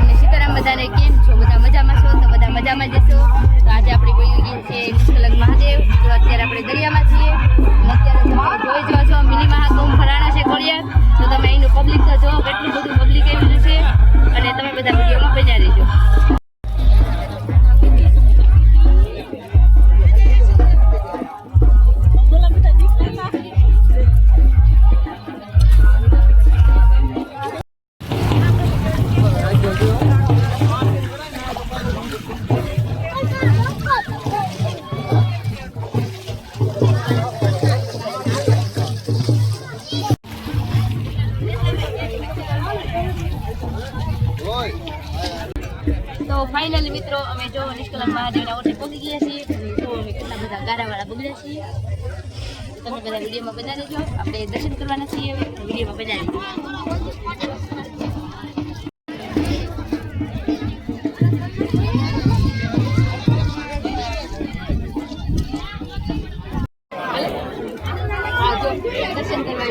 રામ ને સીતારામ બધાને કેમ છો? બધા મજામાં છો? તો બધા મજામાં જશો તો આજે આપણી કોઈ ગીત છે નિષ્કલંક મહાદેવ. તો અત્યારે આપણે દરિયામાં છીએ. અત્યારે જોઈ જવા છો મિની મહાકુંભ ફરાણા છે તો ફાઇનલી મિત્રો, અમે જો નિષ્કલન મહાદેવના ઓટે પહોંચી ગયા છીએ. તો અમે કેટલા બધા ગારાવાળા બગડ્યા છીએ. તમે બધા વિડીયોમાં બના રહેજો. આપણે દર્શન કરવાના છીએ હવે. વિડીયોમાં બના રહેજો. દર્શન કરવા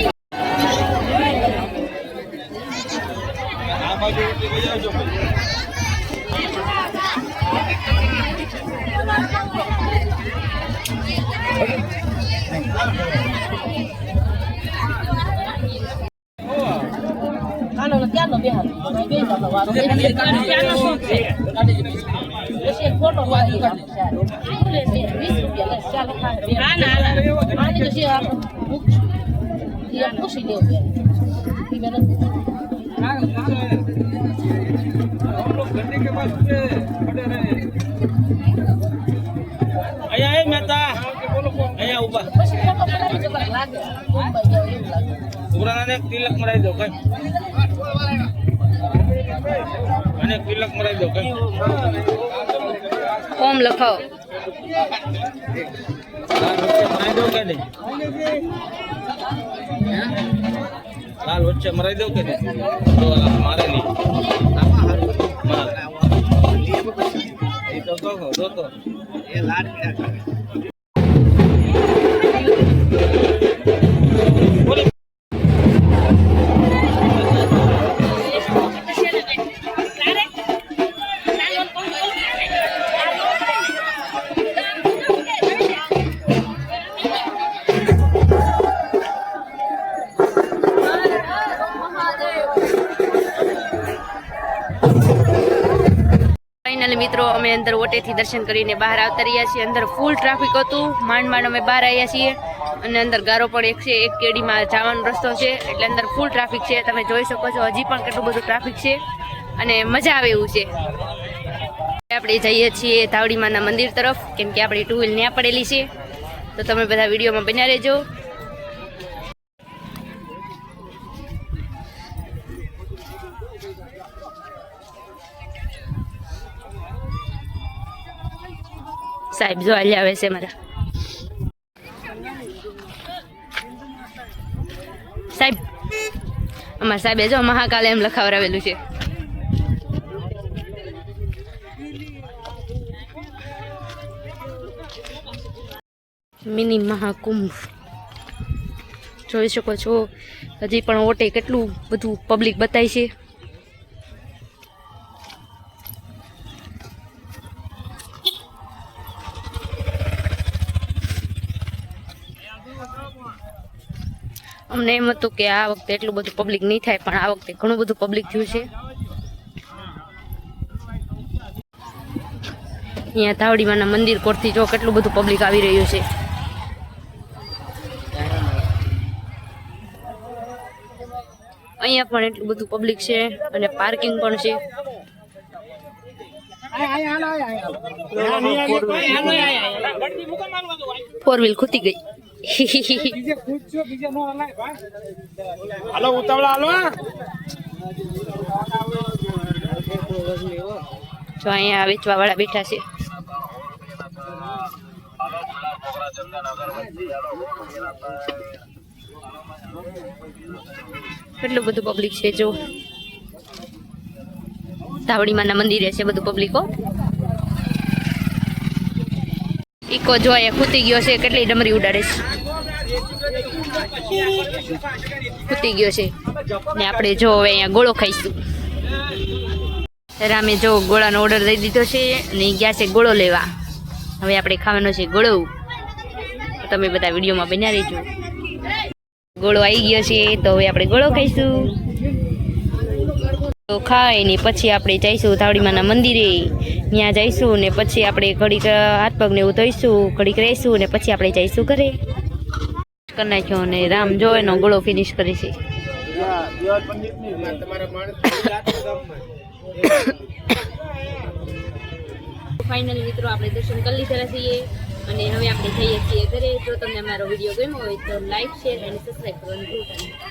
પૂછી લેવું મહેતા અહીંયા ઊભા છોકરાને તિલક મરાવી દો કઈ. અને તિલક મરાવી દો ઓમ લખાવો. મરાઈ દો કે નહીં? લાલ વચ્ચે મરાઈ દો કે નહીં? તો મારે નહીં. મારે. એ તો કહો તો. ફાઇનલી મિત્રો, અમે અંદર ઓટેથી દર્શન કરીને બહાર આવતા રહ્યા છીએ. અંદર ફૂલ ટ્રાફિક હતું. માંડ માંડ અમે બહાર આવ્યા છીએ. અને અંદર ગારો પણ એક છે, એક કેડીમાં જવાનો રસ્તો છે. એટલે અંદર ફૂલ ટ્રાફિક છે. તમે જોઈ શકો છો, હજી પણ કેટલું બધું ટ્રાફિક છે. અને મજા આવે એવું છે. આપણે જઈએ છીએ ધાવડીમાના મંદિર તરફ, કેમ કે આપણી ટુ વ્હીલ ત્યાં પડેલી છે. તો તમે બધા વિડીયોમાં બન્યા રહેજો. સાહેબ, જો આજે આવે છે મારા. સાહેબ, અમારા સાહેબે જો મહાકાલે એમ લખાવરાવેલું છે. મિની મહાકુંભ. જોઈ શકો છો, હજી પણ ઓટે કેટલું બધું પબ્લિક બતાય છે. અમને એમ હતું કે આ વખતે એટલું બધું પબ્લિક નહીં થાય પણ આ વખતે ઘણું બધું પબ્લિક થયું છે. અહીંયા ધાવડીમાંના મંદિર કોરથી જો કેટલું બધું પબ્લિક આવી રહ્યું છે. અહીંયા પણ એટલું બધું પબ્લિક છે અને પાર્કિંગ પણ છે. ફોર વ્હીલ ખૂતી ગઈ. હાલો, ઉતાવળા હાલો જો અહીંયા વેચવા વાળા બેઠા છે. કેટલું બધું પબ્લિક છે, જો. ધાવડીમાના મંદિરે છે બધું પબ્લિકો એ જોઈએ ખૂતી ગયો છે, કેટલી ડમરી ઉડાડે છે. ખૂતી ગયો છે. ને આપણે જો હવે અહીંયા ગોળો ખાઈશું. રામે જો ગોળાનો ઓર્ડર દઈ દીધો છે ને ગયા છે ગોળો લેવા. હવે આપણે ખાવાનો છે ગોળો. તમે બધા વિડીયોમાં બન્યા રહેજો. ગોળો આવી ગયો છે, તો હવે આપણે ગોળો ખાઈશું. તો ખાઈ ને પછી આપણે જઈશું ધાવડીમાના મંદિરે. ત્યાં જઈશું ને પછી આપણે ઘડીક હાથ પગને એવું થઈશું ઘડીક રહીશું ને પછી આપણે જઈશું ઘરે. કરી નાખ્યો અને રામ જો એનો ગોળો ફિનિશ કરે છે. ફાઇનલી મિત્રો આપણે દર્શન કરી લીધેલા છીએ અને હવે આપણે જઈએ છીએ ઘરે. જો તમને અમારો વીડિયો ગમ્યો હોય તો લાઈક શેર અને સબસ્ક્રાઈબ કરવાનું ભૂલતા